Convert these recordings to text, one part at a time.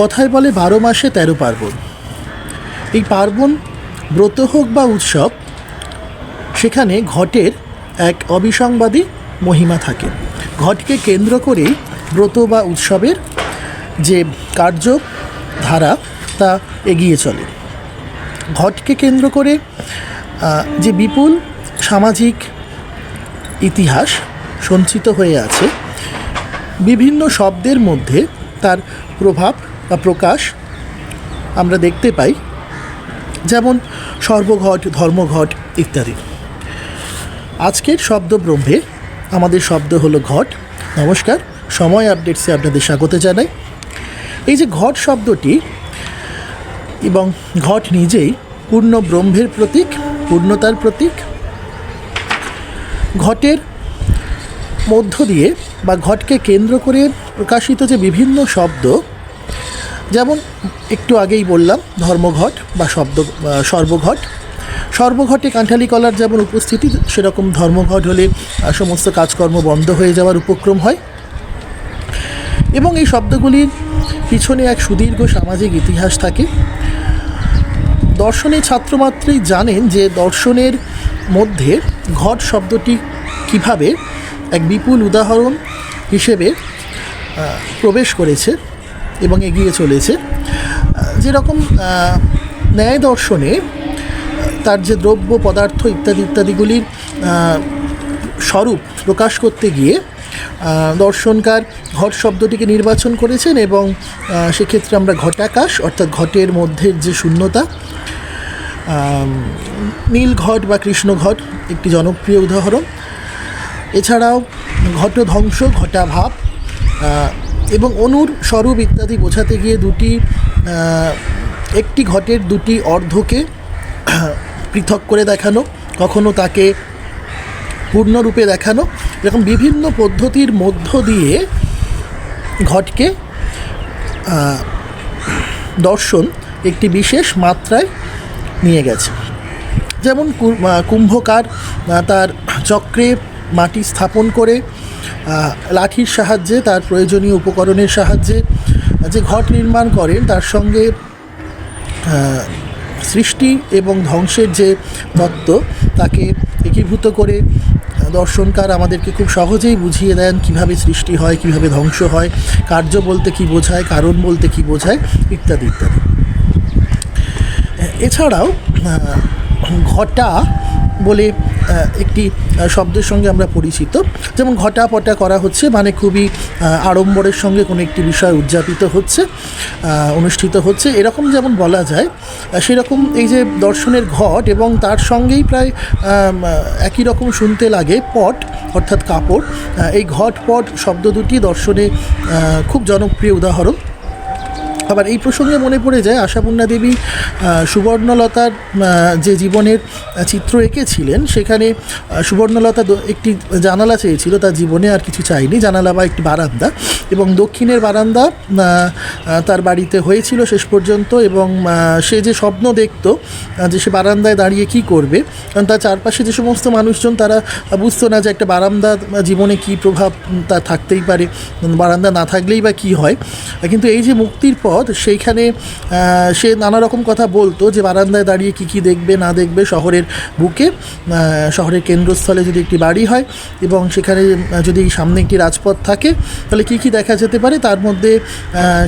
কথায় বলে বারো মাসে তেরো পার্বণ। এই পার্বণ, ব্রত হোক বা উৎসব, সেখানে ঘটের এক অবিসংবাদী মহিমা থাকে। ঘটকে কেন্দ্র করেই ব্রত বা উৎসবের যে কার্য ধারা, তা এগিয়ে চলে। ঘটকে কেন্দ্র করে যে বিপুল সামাজিক ইতিহাস সঞ্চিত হয়ে আছে, বিভিন্ন শব্দের মধ্যে তার প্রভাব প্রকাশ আমরা দেখতে পাই, যেমন সর্বঘট ধর্মঘট ইত্যাদি। আজকের শব্দ ব্রহ্মে আমাদের শব্দ হলো ঘট। নমস্কার, সময় আপডেটসে আপনাদের স্বাগত জানাই। এই যে ঘট শব্দটি এবং ঘট নিজেই পূর্ণ ব্রহ্মের প্রতীক, পূর্ণতার প্রতীক। ঘটের মধ্য দিয়ে বা ঘটকে কেন্দ্র করে প্রকাশিত যে বিভিন্ন শব্দ যেমন একটু আগেই বললাম, ধর্মঘট বা শব্দ সর্বঘট। সর্বঘটে কাঁঠালি কলার যেমন উপস্থিতি, সেরকম ধর্মঘট হলে সমস্ত কাজকর্ম বন্ধ হয়ে যাওয়ার উপক্রম হয়। এবং এই শব্দগুলির পিছনে এক সুদীর্ঘ সামাজিক ইতিহাস থাকে। দর্শনের ছাত্রমাত্রই জানেন যে দর্শনের মধ্যে ঘট শব্দটি কীভাবে এক বিপুল উদাহরণ হিসেবে প্রবেশ করেছে। এবং এগিয়ে চলেছে। যেরকম ন্যায় দর্শনে তার যে দ্রব্য পদার্থ ইত্যাদি ইত্যাদিগুলির স্বরূপ প্রকাশ করতে গিয়ে দর্শনকার ঘট শব্দটিকে নির্বাচন করেছেন এবং সেক্ষেত্রে আমরা ঘটাকাশ অর্থাৎ ঘটের মধ্যে যে শূন্যতা আম, নীল ঘট বা কৃষ্ণ ঘট একটি জনপ্রিয় উদাহরণ। এছাড়াও ঘটধ্বংস ঘটাভাব এবং অনুর স্বরূপ ইত্যাদি বোঝাতে গিয়ে দুটি একটি ঘটের দুটি অর্ধকে পৃথক করে দেখানো, কখনো তাকে পূর্ণরূপে দেখানো, এরকম বিভিন্ন পদ্ধতির মধ্য দিয়ে ঘটকে দর্শন একটি বিশেষ মাত্রায় নিয়ে গেছে। যেমন কুম্ভকার তার চক্রে মাটি স্থাপন করে লাঠির সাহায্যে, তার প্রয়োজনীয় উপকরণের সাহায্যে যে ঘট নির্মাণ করেন, তার সঙ্গে সৃষ্টি এবং ধ্বংসের যে তত্ত্ব, তাকে একীভূত করে দর্শনকার আমাদেরকে খুব সহজেই বুঝিয়ে দেন কীভাবে সৃষ্টি হয়, কীভাবে ধ্বংস হয়, কার্য বলতে কি বোঝায়, কারণ বলতে কি বোঝায়, ইত্যাদি ইত্যাদি। এছাড়াও ঘটা বলে একটি শব্দের সঙ্গে আমরা পরিচিত। যেমন ঘটা পটা করা হচ্ছে মানে খুবই আড়ম্বরের সঙ্গে কোনো একটি বিষয় উদযাপিত হচ্ছে অনুষ্ঠিত হচ্ছে। এরকম যেমন বলা যায় সেরকম এই যে দর্শনের ঘট এবং তার সঙ্গেই প্রায় একই রকম শুনতে লাগে, পট অর্থাৎ কাপড়। এই ঘট পট শব্দ দুটি দর্শনে খুব জনপ্রিয় উদাহরণ। আবার এই প্রসঙ্গে মনে পড়ে যায় আশাপূর্ণা দেবী সুবর্ণলতার যে জীবনের চিত্র এঁকেছিলেন, সেখানে সুবর্ণলতা একটি জানালা চেয়েছিল, তার জীবনে আর কিছু চাইনি, জানালা বা একটি বারান্দা এবং দক্ষিণের বারান্দা তার বাড়িতে হয়েছিল শেষ পর্যন্ত এবং সে যে স্বপ্ন দেখতো যে সে বারান্দায় দাঁড়িয়ে কি করবে, কারণ তার চারপাশে যে সমস্ত মানুষজন, তারা বুঝতো না যে একটা বারান্দা জীবনে কি প্রভাব তা থাকতেই পারে, বারান্দা না থাকলেই বা কি হয়। কিন্তু এই যে মুক্তির পথ, সেইখানে সে নানা রকম কথা বলতো যে বারান্দায় দাঁড়িয়ে কি কি দেখবে, না দেখবে শহরের বুকে শহরের কেন্দ্রস্থলে যদি একটি বাড়ি হয় এবং সেখানে যদি সামনে একটি রাজপথ থাকে, তাহলে কি কি দেখা যেতে পারে? তার মধ্যে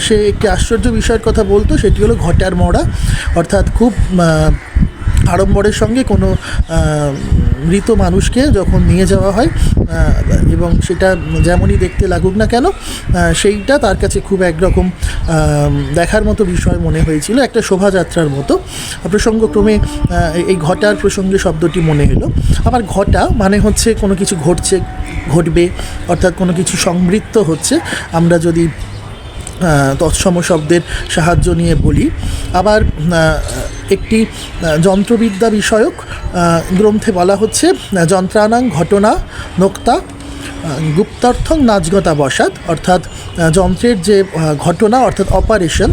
সে একটি আশ্চর্য বিষয়ের কথা বলতো, সেটি হলো ঘটার মরা। অর্থাৎ খুব আড়ম্বরের সঙ্গে কোনো মৃত মানুষকে যখন নিয়ে যাওয়া হয় এবং সেটা যেমনই দেখতে লাগুক না কেন সেইটা তার কাছে খুব একরকম দেখার মতো বিষয় মনে হয়েছিল, একটা শোভাযাত্রার মতো। প্রসঙ্গক্রমে এই ঘটার প্রসঙ্গে শব্দটি মনে এলো। আবার ঘটা মানে হচ্ছে কোনো কিছু ঘটছে, ঘটবে, অর্থাৎ কোনো কিছু সংবৃত্ত হচ্ছে। আমরা যদি তৎসম শব্দের সাহায্য নিয়ে বলি। আবার একটি যন্ত্রবিদ্যা বিষয়ক গ্রন্থে বলা হচ্ছে যন্ত্রানাং ঘটনা, নোক্তা গুপ্তার্থং নাচগতা বসাত, অর্থাৎ যন্ত্রের যে ঘটনা, অর্থাৎ অপারেশন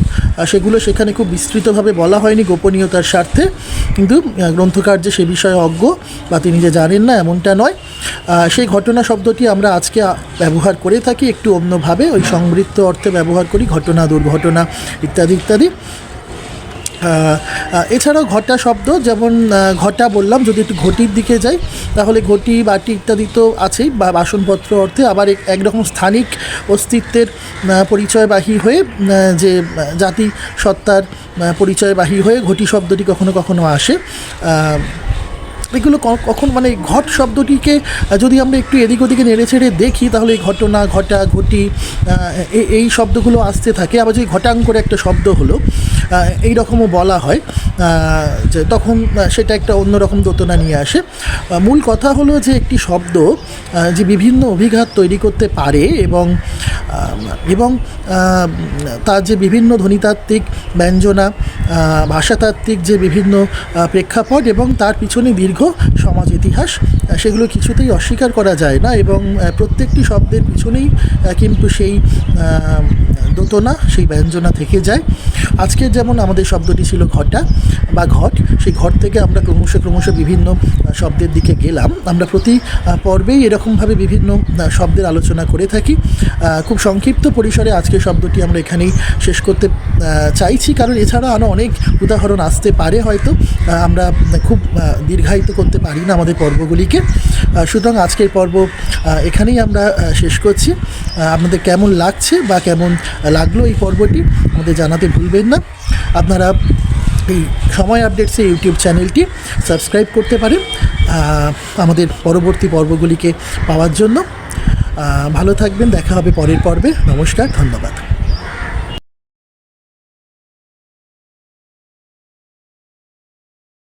সেগুলো সেখানে খুব বিস্তৃতভাবে বলা হয়নি গোপনীয়তার স্বার্থে। কিন্তু গ্রন্থকার যে সে বিষয়ে অজ্ঞ বা তিনি যে জানেন না এমনটা নয়। সেই ঘটনা শব্দটি আমরা আজকে ব্যবহার করে থাকি, একটু অন্যভাবে, ওই সংবৃত্ত অর্থে ব্যবহার করি, ঘটনা, দুর্ঘটনা ইত্যাদি ইত্যাদি। এছাড়াও ঘটা শব্দ, যেমন ঘটা বললাম, যদি একটু ঘটির দিকে যাই, তাহলে ঘটি, বাটি ইত্যাদি তো আছেই, বা বাসনপত্র অর্থে আবার একরকম স্থানিক অস্তিত্বের পরিচয়বাহী হয়ে যে জাতি সত্তার পরিচয়বাহী হয়ে ঘটি শব্দটি কখনো কখনো আসে। এগুলো কখন মানে ঘট শব্দটিকে যদি আমরা একটু এদিক ওদিকে নেড়ে ছেড়ে দেখি, তাহলে এই ঘটনা, ঘটা, ঘটি এই শব্দগুলো আসতে থাকে। আবার যদি ঘটাং করে একটা শব্দ হলো এই রকমও বলা হয় যে তখন সেটা একটা অন্যরকম দোতনা নিয়ে আসে। মূল কথা হলো যে একটি শব্দ যে বিভিন্ন অভিঘাত তৈরি করতে পারে এবং এবং তার যে বিভিন্ন ধ্বনিতাত্ত্বিক ব্যঞ্জনা ভাষাতাত্ত্বিক যে বিভিন্ন প্রেক্ষাপট এবং তার পিছনে দীর্ঘ সমাজ ইতিহাস সেগুলো কিছুতেই অস্বীকার করা যায় না এবং প্রত্যেকটি শব্দের পিছনেই কিন্তু সেই দোতনা, সেই ব্যঞ্জনা থেকে যায়। আজকে যেমন আমাদের শব্দটি ছিল ঘটা বা ঘট, সেই ঘট থেকে আমরা ক্রমশ ক্রমশ বিভিন্ন শব্দের দিকে গেলাম। আমরা প্রতি পর্বেই এরকমভাবে বিভিন্ন শব্দের আলোচনা করে থাকি। খুব সংক্ষিপ্ত পরিসরে আজকের শব্দটি আমরা এখানেই শেষ করতে চাইছি। কারণ এছাড়া আরও অনেক উদাহরণ আসতে পারে হয়তো। আমরা খুব দীর্ঘায়িত করতে পারি না আমাদের পর্বগুলিকে। আহ, সুতরাং আজকের পর্ব এখানেই আমরা শেষ করছি। আপনাদের কেমন লাগছে বা কেমন লাগল এই পর্বটি আমাদের জানাতে ভুলবেন না। আপনারা এই সময় আপডেটসে ইউটিউব চ্যানেলটি সাবস্ক্রাইব করতে পারেন আমাদের পরবর্তী পর্বগুলিকে পাওয়ার জন্য। ভালো থাকবেন দেখা হবে পরের পর্বে। নমস্কার ধন্যবাদ।